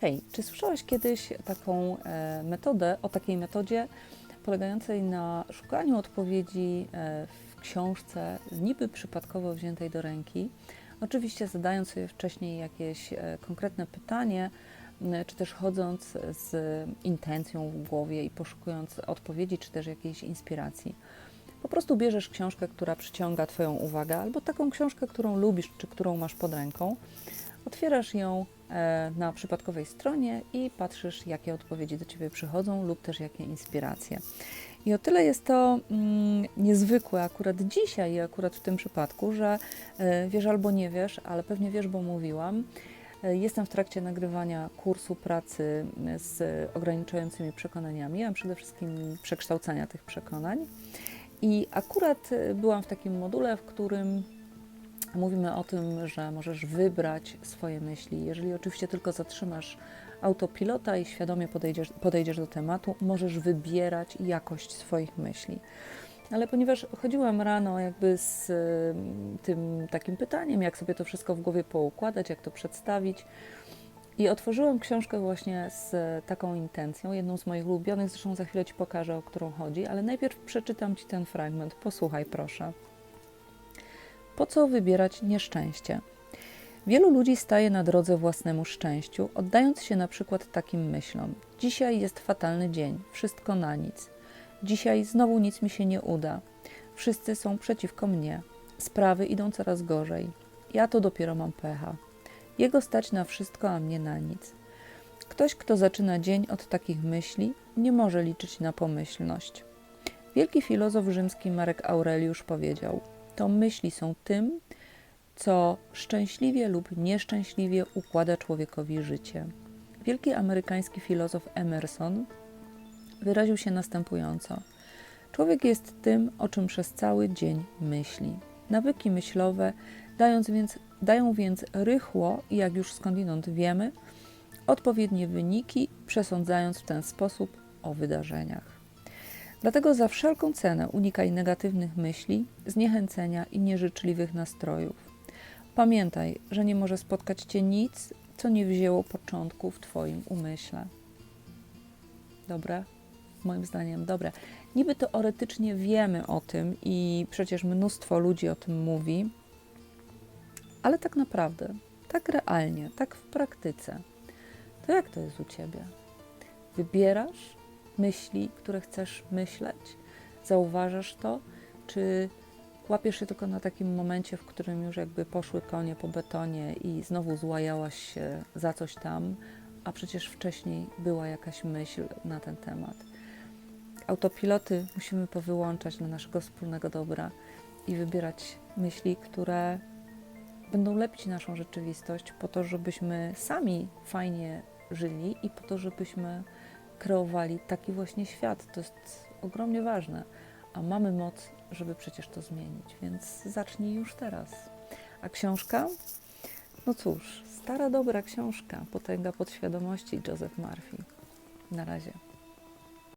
Hej, czy słyszałaś kiedyś taką e, metodę, o takiej metodzie polegającej na szukaniu odpowiedzi e, w książce niby przypadkowo wziętej do ręki? Oczywiście zadając sobie wcześniej jakieś e, konkretne pytanie, czy też chodząc z intencją w głowie i poszukując odpowiedzi, czy też jakiejś inspiracji. Po prostu bierzesz książkę, która przyciąga Twoją uwagę, albo taką książkę, którą lubisz, czy którą masz pod ręką. Otwierasz ją e, na przypadkowej stronie i patrzysz, jakie odpowiedzi do Ciebie przychodzą, lub też jakie inspiracje. I o tyle jest to mm, niezwykłe akurat dzisiaj i akurat w tym przypadku, że e, wiesz albo nie wiesz, ale pewnie wiesz, bo mówiłam. E, Jestem w trakcie nagrywania kursu pracy z ograniczającymi przekonaniami, a przede wszystkim przekształcania tych przekonań. I akurat byłam w takim module, w którym mówimy o tym, że możesz wybrać swoje myśli. Jeżeli oczywiście tylko zatrzymasz autopilota i świadomie podejdziesz, podejdziesz do tematu, możesz wybierać jakość swoich myśli. Ale ponieważ chodziłam rano jakby z y, tym takim pytaniem, jak sobie to wszystko w głowie poukładać, jak to przedstawić, i otworzyłam książkę właśnie z taką intencją, jedną z moich ulubionych, zresztą za chwilę Ci pokażę, o którą chodzi, ale najpierw przeczytam Ci ten fragment. Posłuchaj proszę. Po co wybierać nieszczęście? Wielu ludzi staje na drodze własnemu szczęściu, oddając się na przykład takim myślom: Dzisiaj jest fatalny dzień, wszystko na nic. Dzisiaj znowu nic mi się nie uda. Wszyscy są przeciwko mnie. Sprawy idą coraz gorzej. Ja to dopiero mam pecha. Jego stać na wszystko, a mnie na nic. Ktoś, kto zaczyna dzień od takich myśli, nie może liczyć na pomyślność. Wielki filozof rzymski Marek Aureliusz powiedział: To myśli są tym, co szczęśliwie lub nieszczęśliwie układa człowiekowi życie. Wielki amerykański filozof Emerson wyraził się następująco: Człowiek jest tym, o czym przez cały dzień myśli. Nawyki myślowe dając więc, dają więc rychło jak już skądinąd wiemy, odpowiednie wyniki, przesądzając w ten sposób o wydarzeniach. Dlatego za wszelką cenę unikaj negatywnych myśli, zniechęcenia i nieżyczliwych nastrojów. Pamiętaj, że nie może spotkać Cię nic, co nie wzięło początku w Twoim umyśle. Dobre? Moim zdaniem dobre. Niby teoretycznie wiemy o tym i przecież mnóstwo ludzi o tym mówi, ale tak naprawdę, tak realnie, tak w praktyce, to jak to jest u Ciebie? Wybierasz myśli, które chcesz myśleć? Zauważasz to? Czy łapiesz się tylko na takim momencie, w którym już jakby poszły konie po betonie i znowu złajałaś się za coś tam, a przecież wcześniej była jakaś myśl na ten temat? Autopiloty musimy powyłączać dla naszego wspólnego dobra i wybierać myśli, które będą lepić naszą rzeczywistość po to, żebyśmy sami fajnie żyli i po to, żebyśmy kreowali taki właśnie świat. To jest ogromnie ważne, a mamy moc, żeby przecież to zmienić, więc zacznij już teraz. A książka? No cóż, stara, dobra książka, Potęga podświadomości Joseph Murphy. Na razie.